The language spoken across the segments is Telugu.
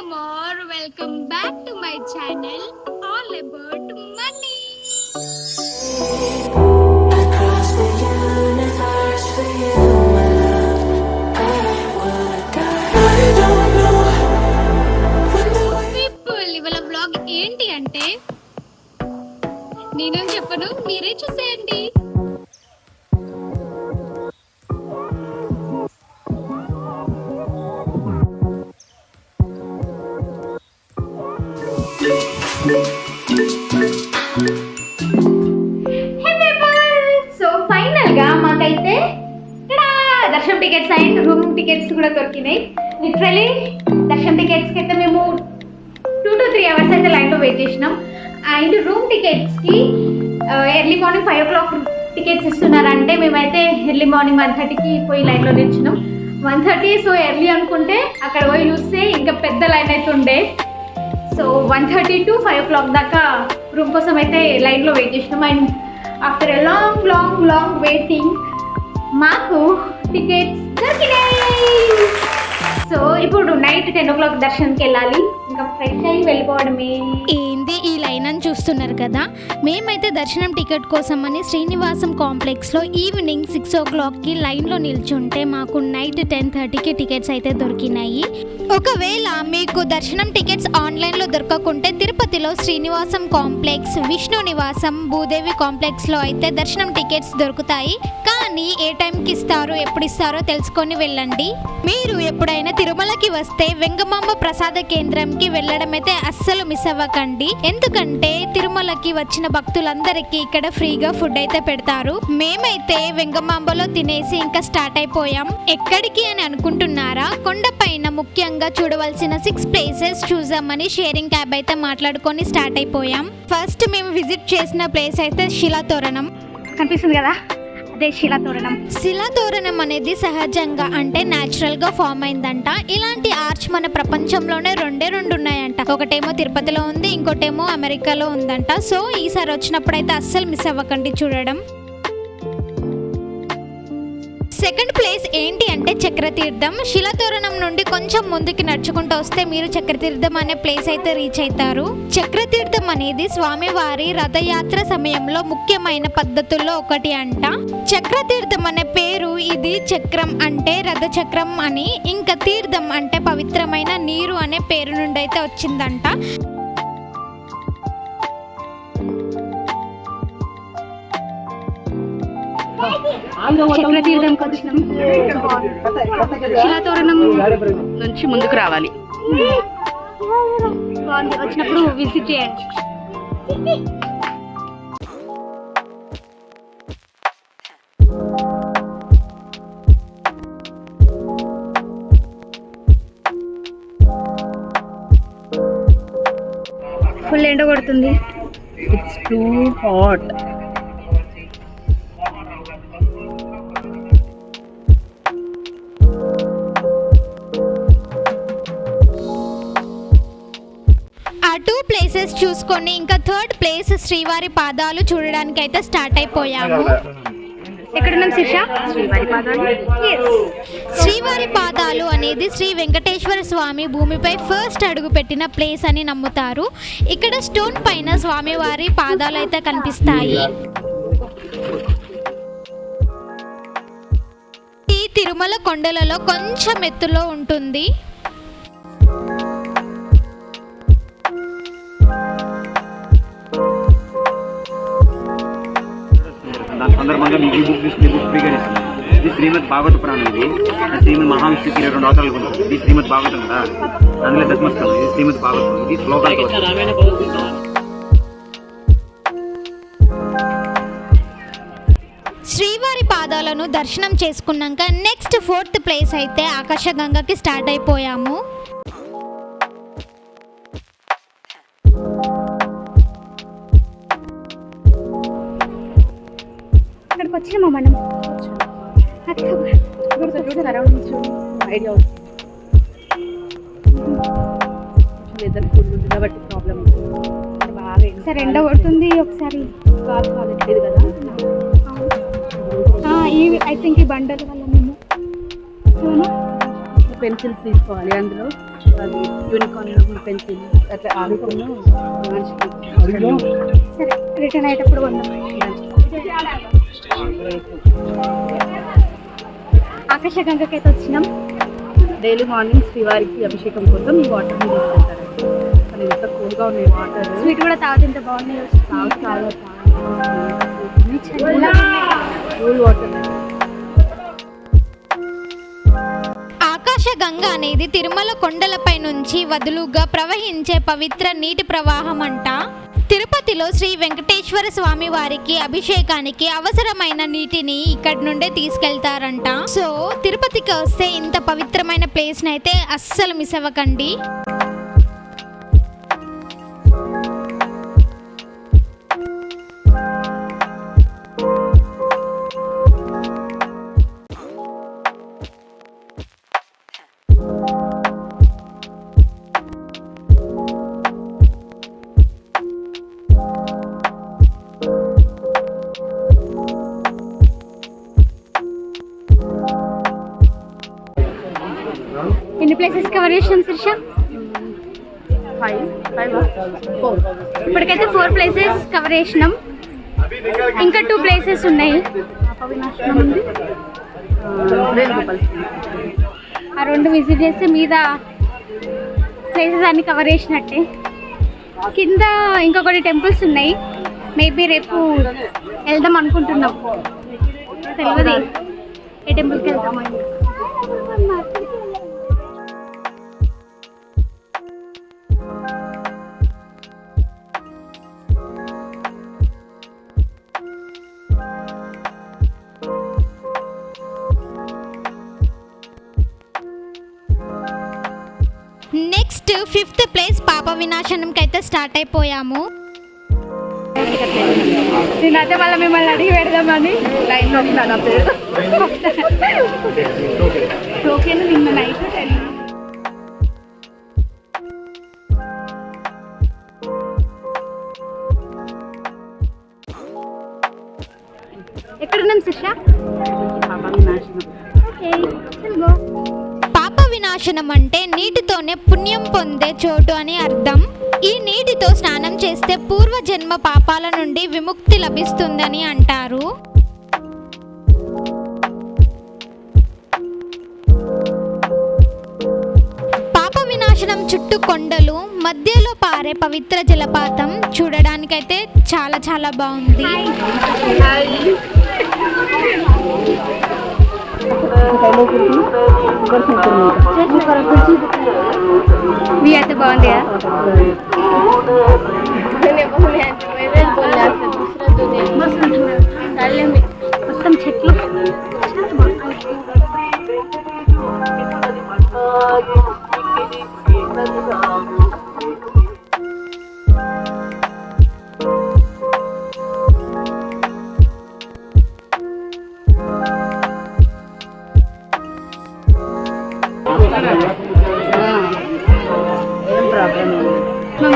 Love, I would die. I don't know when the way People, ఇవాళ vlog ఏంటి అంటే నేనేం చెప్పను మీరే చూసేయండి సో ఫైనల్గా మాకైతే దర్శనం టికెట్స్ అండ్ రూమ్ టికెట్స్ కూడా దొరికినాయి. లిటరలీ దర్శనం టికెట్స్కి అయితే మేము టూ టు త్రీ అవర్స్ అయితే లైన్లో వెయిట్ చేసినాం. And room టికెట్స్కి early morning five o'clock tickets ఇస్తున్నారంటే మేమైతే ఎర్లీ మార్నింగ్ వన్ థర్టీకి పోయి లైన్లో నిల్చున్నాం. వన్ థర్టీ సో ఎర్లీ అనుకుంటే అక్కడ పోయి చూస్తే ఇంకా పెద్ద లైన్ అయితే ఉండే. So one thirty to five o'clock దాకా రూమ్ కోసం అయితే లైన్లో వెయిట్ చేసినాం. And after a long long long waiting మాకు టికెట్స్ దొరికినాయి. సో ఇప్పుడు నైట్ టెన్ ఓ క్లాక్ దర్శనంకి వెళ్ళాలి. ఇంకా ఫ్రెష్ అయ్యి వెళ్ళిపోవడమే. ఏంది ఈ లైన్ చూస్తున్నారు కదా. మేమైతే దర్శనం టికెట్ కోసం అని శ్రీనివాసం కాంప్లెక్స్లో ఈవినింగ్ సిక్స్ ఓ క్లాక్కి లైన్లో నిల్చుంటే మాకు నైట్ టెన్ థర్టీకి టికెట్స్ అయితే దొరికినాయి. ఒకవేళ మీకు దర్శనం టికెట్స్ ఆన్లైన్లో దొరకకుంటే తిరుపతిలో శ్రీనివాసం కాంప్లెక్స్ విష్ణు నివాసం భూదేవి కాంప్లెక్స్లో అయితే దర్శనం టికెట్స్ దొరుకుతాయి. కానీ ఏ టైంకి ఇస్తారో ఎప్పుడు ఇస్తారో తెలుసుకొని వెళ్ళండి. మీరు ఎప్పుడైనా తిరుమలకి వస్తే వెంగమాంబ ప్రసాద కేంద్రంకి వెళ్ళడం అయితే అస్సలు మిస్ అవ్వకండి. ఎందుకంటే అంటే తిరుమలకి వచ్చిన భక్తులందరికీ ఇక్కడ ఫ్రీగా ఫుడ్ అయితే పెడతారు. మేమైతే వెంగమాంబలో తినేసి ఇంకా స్టార్ట్ అయిపోయాం. ఎక్కడికి అని అనుకుంటున్నారా? కొండపైన ముఖ్యంగా చూడవలసిన సిక్స్ ప్లేసెస్ చూసామని షేరింగ్ క్యాబ్ అయితే మాట్లాడుకొని స్టార్ట్ అయిపోయాం. ఫస్ట్ మేము విజిట్ చేసిన ప్లేస్ అయితే శిలాతోరణం కనిపిస్తుంది కదా? అదే శిలాతోరణం. శిలాతోరణం అనేది సహజంగా అంటే న్యాచురల్గా ఫామ్ అయిందంట. ఇలాంటి ఆర్చ్ మన ప్రపంచంలోనే రెండే రెండు ఉన్నాయంట ఒకటేమో తిరుపతిలో ఉంది ఇంకోటేమో అమెరికాలో ఉందంట. సో ఈసారి వచ్చినప్పుడు అయితే అస్సలు మిస్ అవ్వకండి చూడడం. సెకండ్ ప్లేస్ ఏంటి అంటే చక్రతీర్థం. శిలాతోరణం నుండి కొంచెం ముందుకి నడుచుకుంటూ వస్తే మీరు చక్రతీర్థం అనే ప్లేస్ అయితే రీచ్ అవుతారు. చక్రతీర్థం అనేది స్వామివారి రథయాత్ర సమయంలో ముఖ్యమైన పద్ధతుల్లో ఒకటి అంట. చక్రతీర్థం అనే పేరు ఇది చక్రం అంటే రథ చక్రం అని ఇంకా తీర్థం అంటే పవిత్రమైన నీరు అనే పేరు నుండి అయితే వచ్చిందంట. చక్రతీర్థంకి వచ్చినాం శిలాతోరణం నుంచి ముందుకు రావాలి. బాగుంది వచ్చినప్పుడు విజిట్ చేయండి. ఫుల్ ఎండ కొడుతుంది. ఇట్స్ టూ హాట్ ప్లేసెస్ చూసుకొని ఇంకా థర్డ్ ప్లేస్ శ్రీవారి పాదాలు చూడడానికి అయితే స్టార్ట్ అయిపోయాము ఎక్కడున్నాం శ్రీవారి పాదాలు. అనేది శ్రీ వెంకటేశ్వర స్వామి భూమిపై ఫస్ట్ అడుగు పెట్టిన ప్లేస్ అని నమ్ముతారు. ఇక్కడ స్టోన్ పైన స్వామివారి పాదాలు అయితే కనిపిస్తాయి. ఈ తిరుమల కొండలలో కొంచెం ఎత్తులో ఉంటుంది. సందర్భంగా మీకు ఈ బుక్ తీసుకుని బుక్ ఫ్రీగా ఇస్తాను ఇది శ్రీమద్ భాగవత పురాణం ఇది. శ్రీమద్ మహావిష్ణుకి ఇరవై రెండు అవతారాలు ఉంటుంది ఇది శ్రీమద్ భాగవతం కదా? అందులో దశమస్కరం ఇది శ్రీమద్ భాగవతం. ఇది శ్లోకాలతో శ్రీవారి పాదాలను దర్శనం చేసుకున్నాక నెక్స్ట్ ఫోర్త్ ప్లేస్ అయితే ఆకాశగంగకి స్టార్ట్ అయిపోయాము. వచ్చినామా మనం. ఐడియా వెదర్ ఫుల్ ఉంది కాబట్టి ప్రాబ్లం బాగా ఎండ సరే ఎండ కొడుతుంది ఒకసారి. కాలు కాలేదు కదా? ఈ ఐ థింక్ ఈ బండల వల్ల మేము? పెన్సిల్స్ తీసుకోవాలి అందులో. అది యూనికార్న్ పెన్సిల్. అట్లా ఆడుకున్న సరే రిటర్న్ అయ్యేటప్పుడు కొందాం. ఆకాశ గంగకైతే వచ్చినాం డైలీ మార్నింగ్ శ్రీవారికి అభిషేకం కోసం ఈ వాటర్ ఎంత కూల్గా ఉన్నాయి వాటర్ స్వీట్ కూడా తాగుతుంటే బాగున్నాయి. చాలా చాలా కూల్ వాటర్ ఆకాశ గంగ అనేది తిరుమల కొండలపై నుంచి వదులుగా ప్రవహించే పవిత్ర నీటి ప్రవాహం అంట. తిరుపతిలో శ్రీ వెంకటేశ్వర స్వామి వారికి అభిషేకానికి అవసరమైన నీటిని ఇక్కడి నుండే తీసుకెళ్తారంట. సో తిరుపతికి వస్తే ఇంత పవిత్రమైన ప్లేస్ అయితే అస్సలు మిస్ అవ్వకండి. Places cover five five four ఇప్పటికైతే ఫోర్ ప్లేసెస్ కవర్ చేసినాం. ఇంకా టూ ప్లేసెస్ ఉన్నాయి. ఆ రెండు విజిట్ చేస్తే మీద ప్లేసెస్ అన్ని కవర్ చేసినట్టే. కింద ఇంకొకటి టెంపుల్స్ ఉన్నాయి. మేబీ రేపు వెళ్దాం అనుకుంటున్నాం. తెలియదు. ఏ టెంపుల్కి వెళ్తామో నెక్స్ట్ ఫిఫ్త్ ప్లేస్ పాప వినాశనంకి అయితే స్టార్ట్ అయిపోయాము. నేనైతే మళ్ళీ మిమ్మల్ని అడిగి పెడదామని. లైన్లో నా పేరు. ఓకేనా నిన్న నైట్ టెన్. ఎక్కడున్నాం శిక్ష పాప వినాశనం. ఓకే వినాశనం అంటే నీటితోనే పుణ్యం పొందే చోటు అని అర్థం. ఈ నీటితో స్నానం చేస్తే పూర్వజన్మ పాపాల నుండి విముక్తి లభిస్తుందని అంటారు. పాప వినాశనం చుట్టూ కొండలు మధ్యలో పారే పవిత్ర జలపాతం చూడడానికైతే చాలా చాలా బాగుంది. మీ అయితే బాగుంది మొత్తం చెట్లు.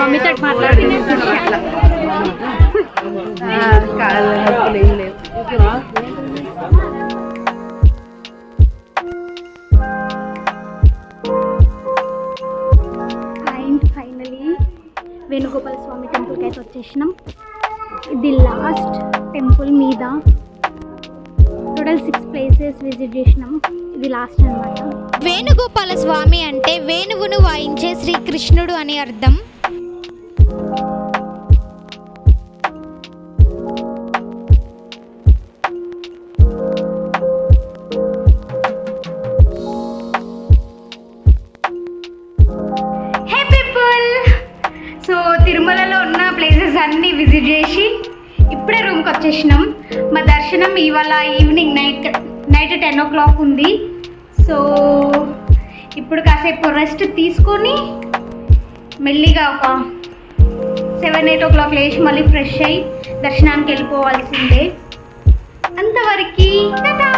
మా మమ్మీతో మాట్లాడుతున్నాను కాదు నొప్పులు ఏం లేవు అండ్ ఫైనలీ వేణుగోపాల స్వామి టెంపుల్కి అయితే వచ్చేసినాం. ఇది లాస్ట్ టెంపుల్ మీద టోటల్ సిక్స్ ప్లేసెస్ విజిట్ చేసినాం. ఇది లాస్ట్ అన్నమాట. వేణుగోపాల స్వామి అంటే వేణువును వాయించే శ్రీకృష్ణుడు అని అర్థం. టెన్ ఓ క్లాక్ ఉంది. సో ఇప్పుడు కాసేపు రెస్ట్ తీసుకొని మెల్లిగా ఒక సెవెన్ ఎయిట్ ఓ క్లాక్ లేచి మళ్ళీ ఫ్రెష్ అయ్యి దర్శనానికి వెళ్ళిపోవాల్సిందే. అంతవరకు టాటా!